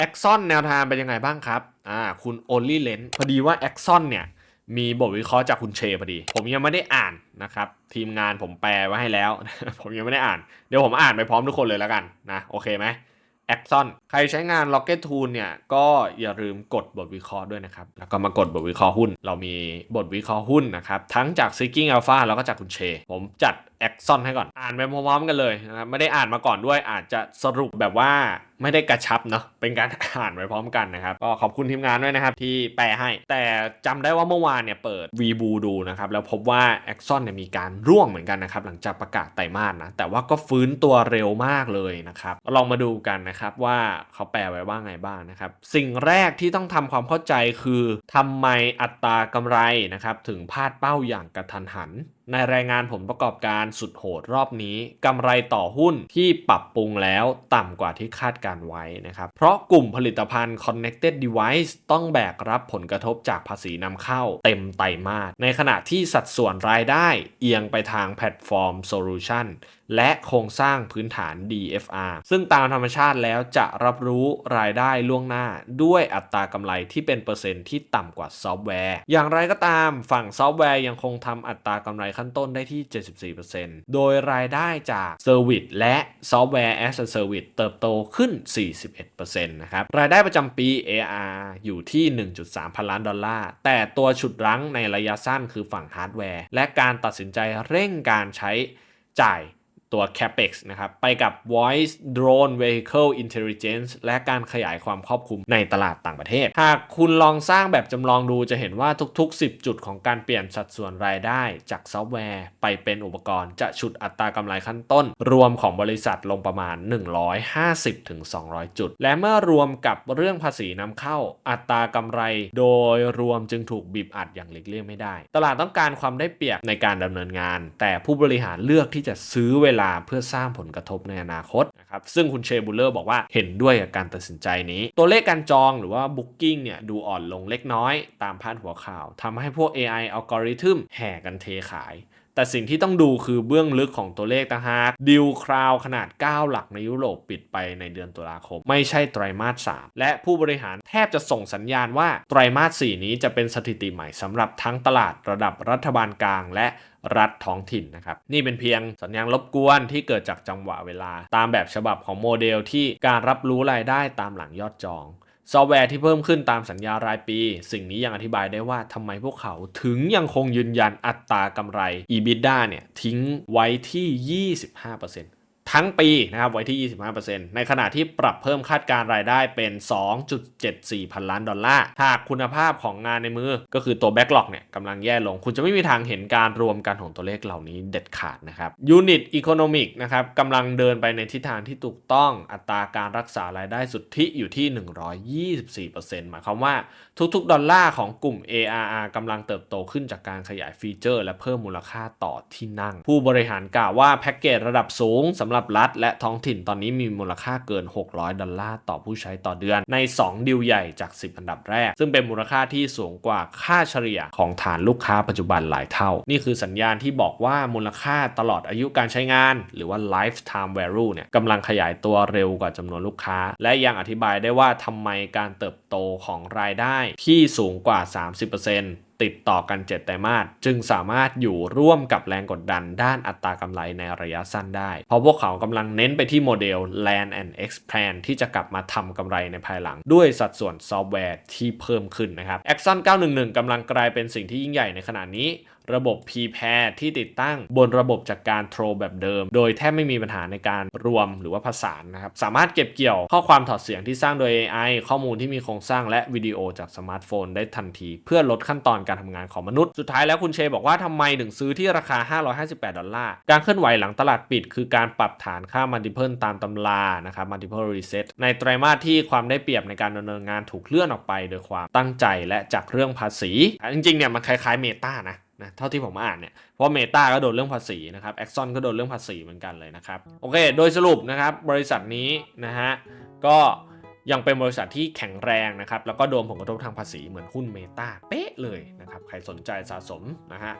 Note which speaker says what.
Speaker 1: แอคซอนแนวทางเป็นยังไงบ้างครับ อ่า คุณโอลลี่เลนพอดีว่าแอคซอนเนี่ย มีบทวิเคราะห์จากคุณเชพอดี ผมยังไม่ได้อ่านนะครับ ทีมงานผมแปลไว้ให้แล้ว ผมยังไม่ได้อ่าน เดี๋ยวผมอ่านไปพร้อมทุกคนเลยแล้วกันนะ โอเคไหมแอคซอน ใครใช้งาน Rocket Tool เนี่ยก็อย่าลืมกดบทวิเคราะห์ด้วยนะครับ แล้วก็มากดบทวิเคราะห์หุ้น เรามีบทวิเคราะห์หุ้นนะครับ ทั้งจาก Seeking Alpha แล้วก็จากคุณเช ผมจัด Axon ให้ก่อน อ่านไปพร้อมๆกันเลยนะครับ ไม่ได้อ่านมาก่อนด้วย อาจจะสรุปแบบว่าไม่ได้กระชับเนาะ เป็นการอ่านไปพร้อมกันนะครับ ก็ขอบคุณทีมงานด้วยนะครับที่แปลให้ แต่จำได้ว่าเมื่อวานเนี่ยเปิด v b o ดูนะครับ แล้วพบว่า Axon เนี่ยมีการร่วงเหมือนกันนะครับ หลังจากประกาศไตรมาสนะ แต่ว่าก็ฟื้นตัวเร็วมากเลยนะครับ ลองมาดูกันนะครับว่าเขาแปลไว้ว่าไงบ้างนะครับ สิ่งแรกที่ต้องทำความเข้าใจคือทำไมอัตรากำไรนะครับถึงพลาดเป้าอย่างกระทันหัน ในรายงานผลประกอบการสุดโหดรอบนี้กำไรต่อหุ้นที่ปรับปรุงแล้วต่ำกว่าที่คาดการไว้นะครับ เพราะกลุ่มผลิตภัณฑ์ connected device ต้องแบกรับผลกระทบจากภาษีนำเข้าเต็มไตรมาสในขณะที่สัดส่วนรายได้เอียงไปทางแพลตฟอร์มโซลูชันและโครงสร้างพื้นฐาน DFR ซึ่งตามธรรมชาติแล้วจะรับรู้รายได้ล่วงหน้า ด้วยอัตรากำไรที่เป็นเปอร์เซ็นต์ที่ต่ำกว่าซอฟต์แวร์ อย่างไรก็ตามฝั่งซอฟต์แวร์ยังคงทำอัตรากำไรขั้นต้นได้ที่ 74%โดยรายได้จากเซอร์วิสและซอฟต์แวร์ as a service เติบโตขึ้น 41%นะครับ รายได้ประจำปี AR อยู่ที่ 1.3 พันล้านดอลลาร์ แต่ตัวฉุดรั้งในระยะสั้นคือฝั่งฮาร์ดแวร์ และการตัดสินใจเร่งการใช้จ่าย ตัว CAPEX นะครับ ไปกับ Voice Drone Vehicle Intelligence และการขยายความครอบคลุมในตลาดต่างประเทศ หากคุณลองสร้างแบบจำลองดูจะเห็นว่าทุก ๆ 10 จุดของการเปลี่ยนสัดส่วนรายได้ จากซอฟต์แวร์ไปเป็นอุปกรณ์จะฉุดอัตรากำไรขั้นต้น รวมของบริษัทลงประมาณ 150-200 จุด และเมื่อรวมกับเรื่องภาษีนำเข้าอัตรากำไร โดยรวมจึงถูกบีบอัดอย่างหลีกเลี่ยงไม่ได้ ตลาดต้องการความได้เปรียบในการดำเนินงาน แต่ผู้บริหารเลือกที่จะซื้อเวลาลาเพื่อสร้างผลกระทบในอนาคตนะครับซึ่งคุณเชบูลเลอร์บอกว่าเห็นด้วยกับการตัดสินใจนี้ ตัวเลขการจองหรือว่า Booking เนี่ยดูอ่อนลงเล็กน้อยตามพาดหัวข่าวทำให้พวก AI อัลกอริทึมแห่กันเทขายแต่สิ่งที่ต้องดูคือเบื้องลึกของตัวเลขต่างหากดิวคราวขนาด 9 หลักในยุโรปปิดไปในเดือนตุลาคม ไม่ใช่ไตรมาส 3 และผู้บริหารแทบจะส่งสัญญาณว่าไตรมาส 4 นี้จะเป็นสถิติใหม่สำหรับทั้งตลาดระดับรัฐบาลกลางและรัฐท้องถิ่นนะครับ นี่เป็นเพียงสัญญาณรบกวนที่เกิดจากจังหวะเวลา ตามแบบฉบับของโมเดลที่การรับรู้รายได้ตามหลังยอดจอง ซอฟต์แวร์ที่เพิ่มขึ้นตามสัญญารายปี สิ่งนี้ยังอธิบายได้ว่าทำไมพวกเขาถึงยังคงยืนยันอัตรากำไร EBITDA เนี่ยทิ้งไว้ที่ 25% ทั้งปีนะครับไว้ที่ 25%ในขณะที่ปรับเพิ่มคาดการรายได้เป็น 2.74 พันล้านดอลลาร์หากคุณภาพของงานในมือ ก็คือตัว Backlog เนี่ยกำลังแย่ลง คุณจะไม่มีทางเห็นการรวมกันของตัวเลขเหล่านี้เด็ดขาดนะครับ Unit Economic นะครับกำลังเดินไปในทิศทางที่ถูกต้องอัตราการรักษารายได้สุทธิอยู่ที่ 124%หมายความว่าทุกๆ ดอลลาร์ของกลุ่ม ARR กำลังเติบโตขึ้นจากการขยายฟีเจอร์ และเพิ่มมูลค่าต่อที่นั่ง ผู้บริหารกล่าวว่าแพ็กเกจระดับสูงสำหรับรัฐและท้องถิ่นตอนนี้มีมูลค่าเกิน 600 ดอลลาร์ต่อผู้ใช้ต่อเดือน ใน 2 ดิวใหญ่จาก 10 อันดับแรก ซึ่งเป็นมูลค่าที่สูงกว่าค่าเฉลี่ยของฐานลูกค้าปัจจุบันหลายเท่า นี่คือสัญญาณที่บอกว่ามูลค่าตลอดอายุการใช้งาน หรือว่า lifetime value เนี่ยกำลังขยายตัวเร็วกว่าจำนวนลูกค้า และยังอธิบายได้ว่าทำไมการเติบโตของรายได้ที่สูงกว่า 30% ติดต่อกัน 7 ไตรมาสจึงสามารถอยู่ร่วมกับแรงกดดันด้านอัตรากำไรในระยะสั้นได้ เพราะพวกเขากำลังเน้นไปที่โมเดล Land and Expand ที่จะกลับมาทำกำไรในภายหลัง ด้วยสัดส่วนซอฟต์แวร์ที่เพิ่มขึ้นนะครับ Axon 911กำลังกลายเป็นสิ่งที่ยิ่งใหญ่ในขณะนี้ ระบบ p p a i r ที่ติดตั้งบนระบบจากการโทรแบบเดิม โดยแทบไม่มีปัญหาในการรวมหรือว่าผสานนะครับ สามารถเก็บเกี่ยวข้อความถอดเสียงที่สร้างโดย AI ข้อมูลที่มีโครงสร้างและวิดีโอจากสมาร์ทโฟนได้ทันที เพื่อลดขั้นตอนการทำงานของมนุษย์ สุดท้ายแล้วคุณเชบอกว่าทำไมถึงซื้อที่ราคา 558 ดอลลาร์ การเคลื่อนไหวหลังตลาดปิด คือการปรับฐานค่า multiple ตามตำรานะครับ multiple reset ในไตรมาสที่ความได้เปรียบในการดำเนินงานถูกเลื่อนออกไป โดยความตั้งใจและจากเรื่องภาษี จริงๆเนี่ยมันคล้ายๆเมตานะ นะเท่าที่ผมอ่านเนี่ยเพราะเมตาก็โดนเรื่องภาษีนะครับแอคซอนก็โดนเรื่องภาษีเหมือนกันเลยนะครับโอเค โดยสรุปนะครับบริษัทนี้นะฮะก็ยังเป็นบริษัทที่แข็งแรงนะครับแล้วก็โดนผลกระทบทางภาษีเหมือนหุ้นเมตาเป๊ะเลยนะครับใครสนใจสะสมนะฮะ